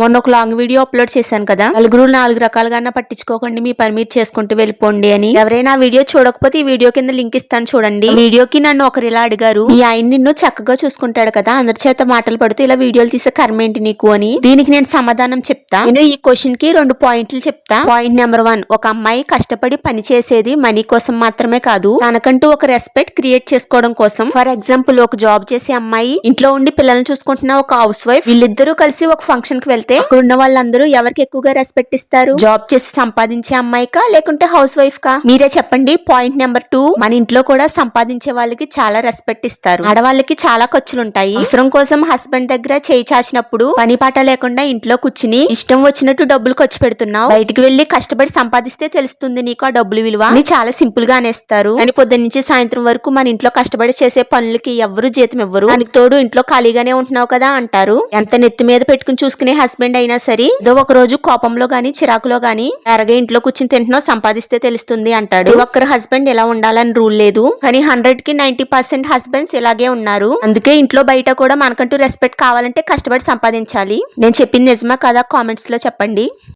మొన్న ఒక long video upload చేశాను కదా. నలుగురు నాలుగు రకాలుగా పట్టించుకోకండి మీ పని మీరు చేసుకుంటూ వెళ్ళిపోండి అని. ఎవరైనా వీడియో చూడకపోతే ఈ వీడియో కింద లింక్ ఇస్తాను చూడండి. వీడియోకి నన్ను ఒకరు ఇలా అడిగారు ఈ ఆయన నిన్ను చక్కగా చూసుకుంటాడు కదా అందరి చేత మాటలు పడుతూ ఇలా వీడియోలు తీసే కర్మ ఏంటి నీకు? అని. దీనికి నేను సమాధానం చెప్తా. నేను ఈ క్వశ్చన్కి రెండు పాయింట్లు చెప్తా. పాయింట్ నెంబర్ వన్ ఒక అమ్మాయి కష్టపడి పని చేసేది మనీ కోసం మాత్రమే కాదు తనకంటూ ఒక రెస్పెక్ట్ క్రియేట్ చేసుకోవడం కోసం. ఫర్ ఎగ్జాంపుల్ ఒక జాబ్ చేసే అమ్మాయి ఇంట్లో ఉండి పిల్లల్ని చూసుకుంటున్న ఒక హౌస్ వైఫ్ వీళ్ళిద్దరూ కలిసి ఒక ఫంక్షన్కి వెళ్తే అక్కడ ఉన్న వాళ్ళందరూ ఎవరికి ఎక్కువగా రెస్పెక్ట్ ఇస్తారు? జాబ్ చేసి సంపాదించే అమ్మాయికా లేకుంటే హౌస్ వైఫ్ కా? మీరే చెప్పండి పాయింట్ నెంబర్ టూ మన ఇంట్లో కూడా సంపాదించే వాళ్ళకి చాలా రెస్పెక్ట్ ఇస్తారు. ఆడవాళ్ళకి చాలా ఖర్చులు ఉంటాయి అవసరం కోసం హస్బెండ్ దగ్గర చేయి చాచినప్పుడు పని పాట లేకుండా ఇంట్లో కూర్చుని ఇష్టం వచ్చినట్టు డబ్బులు ఖర్చు పెడుతున్నావు. బయటికి వెళ్ళి కష్టపడి సంపాదిస్తే తెలుస్తుంది నీకు ఆ డబ్బులు విలువ అని చాలా సింపుల్గా అనేస్తారు అని పొద్దున్న నుంచి సాయంత్రం వరకు మన ఇంట్లో కష్టపడి చేసే పనులకి ఎవరు జీతం ఇవ్వరు. దానికి తోడు ఇంట్లో ఖాళీగానే ఉంటున్నావు కదా అంటారు. ఎంత నెత్తి మీద పెట్టుకుని చూసుకునే హస్బెండ్ అయినా సరే ఏదో ఒక రోజు కోపంలో గాని చిరాకులో గాని ఎరగే ఇంట్లో కూర్చుని తింటున్నావు సంపాదిస్తే తెలుస్తుంది అంటాడు. ఒక్కరు హస్బెండ్ ఎలా ఉండాలని రూల్ లేదు. కానీ హండ్రెడ్కి నైన్టీ పర్సెంట్ హస్బెండ్స్ ఇలాగే ఉన్నారు. అందుకే ఇంట్లో బయట కూడా మనకంటూ రెస్పెక్ట్ కావాలంటే కష్టపడి సంపాదించాలి. నేను చెప్పింది నిజమా కదా? కామెంట్స్లో చెప్పండి.